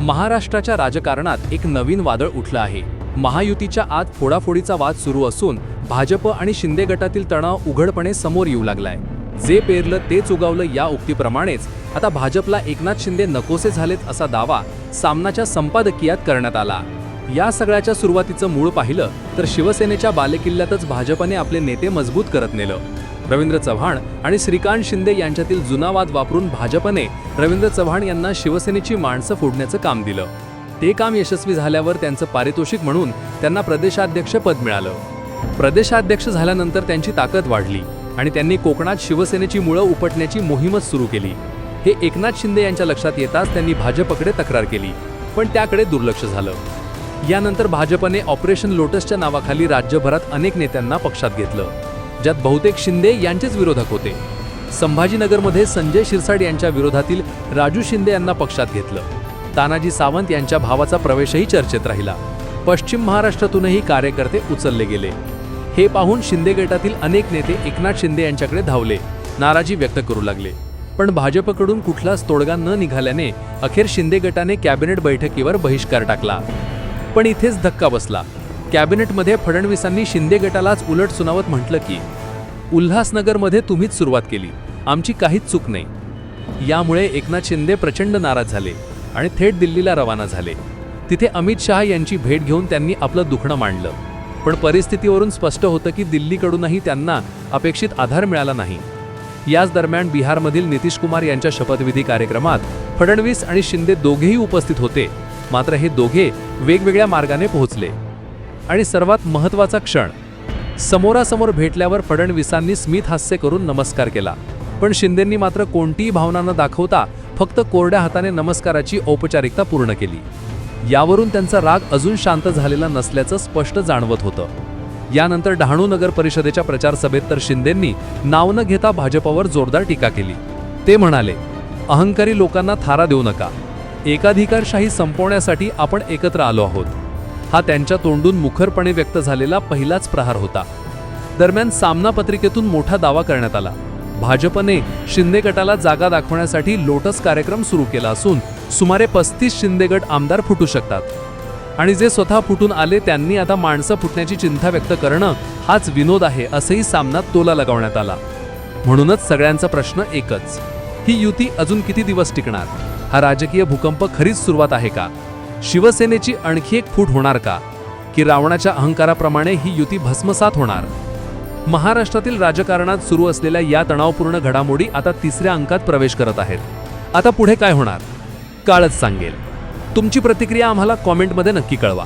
महाराष्ट्राच्या राजकारणात एक नवीन वादळ उठलं आहे. महायुतीच्या आत फोडाफोडीचा वाद सुरू असून भाजप आणि शिंदे गटातील तणाव उघडपणे समोर येऊ लागलाय. जे पेरलं तेच उगवलं या उक्तीप्रमाणेच आता भाजपला एकनाथ शिंदे नकोसे झालेत असा दावा सामनाच्या संपादकीयात करण्यात आला. या सगळ्याच्या सुरुवातीचं मूळ पाहिलं तर शिवसेनेच्या बालेकिल्ल्यातच भाजपने आपले नेते मजबूत करत नेलं. रवींद्र चव्हाण आणि श्रीकांत शिंदे यांच्यातील जुना वाद वापरून भाजपने रवींद्र चव्हाण यांना शिवसेनेची माणसं फोडण्याचं काम दिलं. ते काम यशस्वी झाल्यावर त्यांचं पारितोषिक म्हणून त्यांना प्रदेशाध्यक्ष पद मिळालं. प्रदेशाध्यक्ष झाल्यानंतर त्यांची ताकद वाढली आणि त्यांनी कोकणात शिवसेनेची मुळं उपटण्याची मोहीमच सुरू केली. हे एकनाथ शिंदे यांच्या लक्षात येताच त्यांनी भाजपकडे तक्रार केली पण त्याकडे दुर्लक्ष झालं. यानंतर भाजपने ऑपरेशन लोटसच्या नावाखाली राज्यभरात अनेक नेत्यांना पक्षात घेतलं ज्यात बहुतेक शिंदे यांचेच विरोधक होते. संभाजीनगरमध्ये संजय शिरसाट यांच्या विरोधातील राजू शिंदे यांना पक्षात घेतलं. तानाजी सावंत यांच्या भावाचा प्रवेशही चर्चेत राहिला. पश्चिम महाराष्ट्रातूनही कार्यकर्ते उचलले गेले. हे पाहून शिंदे गटातील अनेक नेते एकनाथ शिंदे यांच्याकडे धावले नाराजी व्यक्त करू लागले. पण भाजपकडून कुठलाच तोडगा न निघाल्याने अखेर शिंदे गटाने कॅबिनेट बैठकीवर बहिष्कार टाकला. पण इथेच धक्का बसला. कॅबिनेटमध्ये फडणवीसांनी शिंदे गटालाच उलट सुनावत म्हटलं की उल्हासनगरमध्ये तुम्हीच सुरुवात केली. आमची काहीच चूक नाही. यामुळे एकनाथ शिंदे प्रचंड नाराज झाले आणि थेट दिल्लीला रवाना झाले. तिथे अमित शहा यांची भेट घेऊन त्यांनी आपलं दुखणं मांडलं. पण परिस्थितीवरून स्पष्ट होतं की दिल्लीकडूनही त्यांना अपेक्षित आधार मिळाला नाही. याच दरम्यान बिहारमधील नितीश कुमार यांच्या शपथविधी कार्यक्रमात फडणवीस आणि शिंदे दोघेही उपस्थित होते. मात्र हे दोघे वेगवेगळ्या मार्गाने पोहोचले. आणि सर्वात महत्त्वाचा क्षण समोरासमोर भेटल्यावर फडणवीसांनी स्मित हास्य करून नमस्कार केला. पण शिंदेंनी मात्र कोणतीही भावना न दाखवता फक्त कोरड्या हाताने नमस्काराची औपचारिकता पूर्ण केली. यावरून त्यांचा राग अजून शांत झालेला नसल्याचं स्पष्ट जाणवत होतं. यानंतर डहाणू नगर परिषदेच्या प्रचार सभेत तर शिंदेंनी नाव न घेता भाजपवर जोरदार टीका केली. ते म्हणाले अहंकारी लोकांना थारा देऊ नका. एकाधिकारशाही संपवण्यासाठी आपण एकत्र आलो आहोत. हा त्यांच्या तोंडून मुखरपणे व्यक्त झालेला पहिलाच प्रहार होता. दरम्यान सामना पत्रिकेतून मोठा दावा करण्यात आला. भाजपने शिंदे गटाला जागा दाखवण्यासाठी लोटस कार्यक्रम सुरू केला असून सुमारे पस्तीस शिंदे गट आमदार फुटू शकतात. आणि जे स्वतः फुटून आले त्यांनी आता माणसं फुटण्याची चिंता व्यक्त करणं हाच विनोद आहे असंही सामनात तोला लगावण्यात आला. म्हणूनच सगळ्यांचा प्रश्न एकच. ही युती अजून किती दिवस टिकणार? हा राजकीय भूकंप खरीच सुरुवात आहे का? शिवसेनेची आणखी एक फूट होणार का? की रावणाच्या अहंकाराप्रमाणे ही युती भस्मसात होणार? महाराष्ट्रातील राजकारणात सुरू असलेल्या या तणावपूर्ण घडामोडी आता तिसऱ्या अंकात प्रवेश करत आहेत. आता पुढे काय होणार? काळच सांगेल. तुमची प्रतिक्रिया आम्हाला कॉमेंटमध्ये नक्की कळवा.